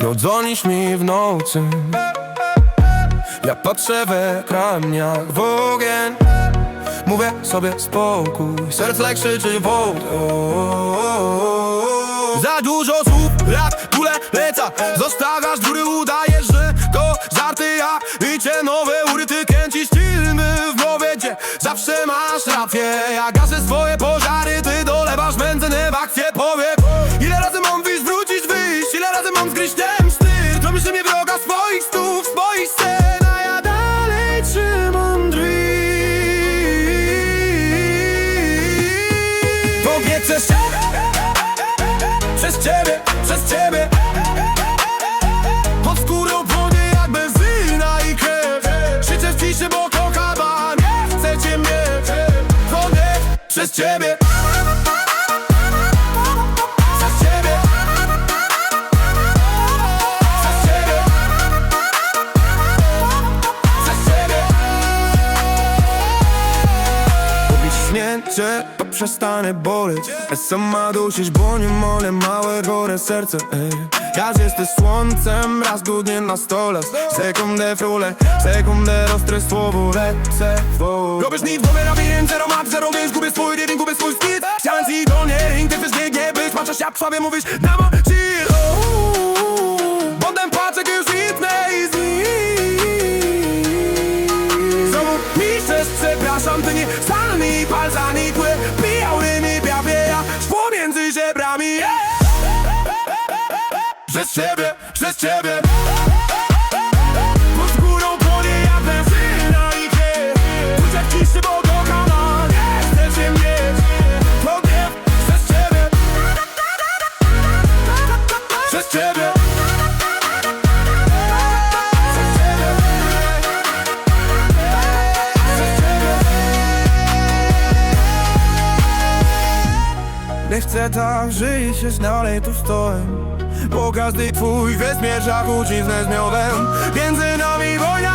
To dzwonisz mi w nocy. Ja patrzę w ekran jak w ogień. Mówię sobie spokój. Serce krzyczy wodę Za dużo słów, lat, kule leca. Zostawiasz dziury, udajesz, że to żarty. Ja liczę nowe uryty, kręcisz filmy w mowie Gdzie zawsze masz rację. Ja gaszę swoje pożary, ty dolewasz benzynę w akcję Powiedz, ile razy mam wyjść, wrócić, wyjść? Ile razy mam zgryźć przez ciebie Przez ciebie, przez ciebie. Pod skórą płonie jak benzyna i krew. Krzyczę w ciszy, bo kocham, a nie chcecie mnie Wątpię przez ciebie śnięcie, to przestanę boleć. Ja sama dusisz, bo nie molę małe chore serce ej. Raz jesteś słońcem, raz dudnie na stole Sekundę frule, sekundę roztres słowo lecę wo. Robisz mi w głowie labirynt, zero map, zero więc gubię swój rytm, gubię swój speed Chciałem ci do ring, ty fyzycznie nie być. Patrzysz jak słabie mówisz, na mo chill Potem patrzę, już itnę i znik Znowu piszesz, przepraszam, ty nie stal mi palcami między żebrami Przez ciebie, przez ciebie Chcę tak żyć, jest dalej tu stoję Bo każdy twój gest mierza truciznę z Między nami wojna,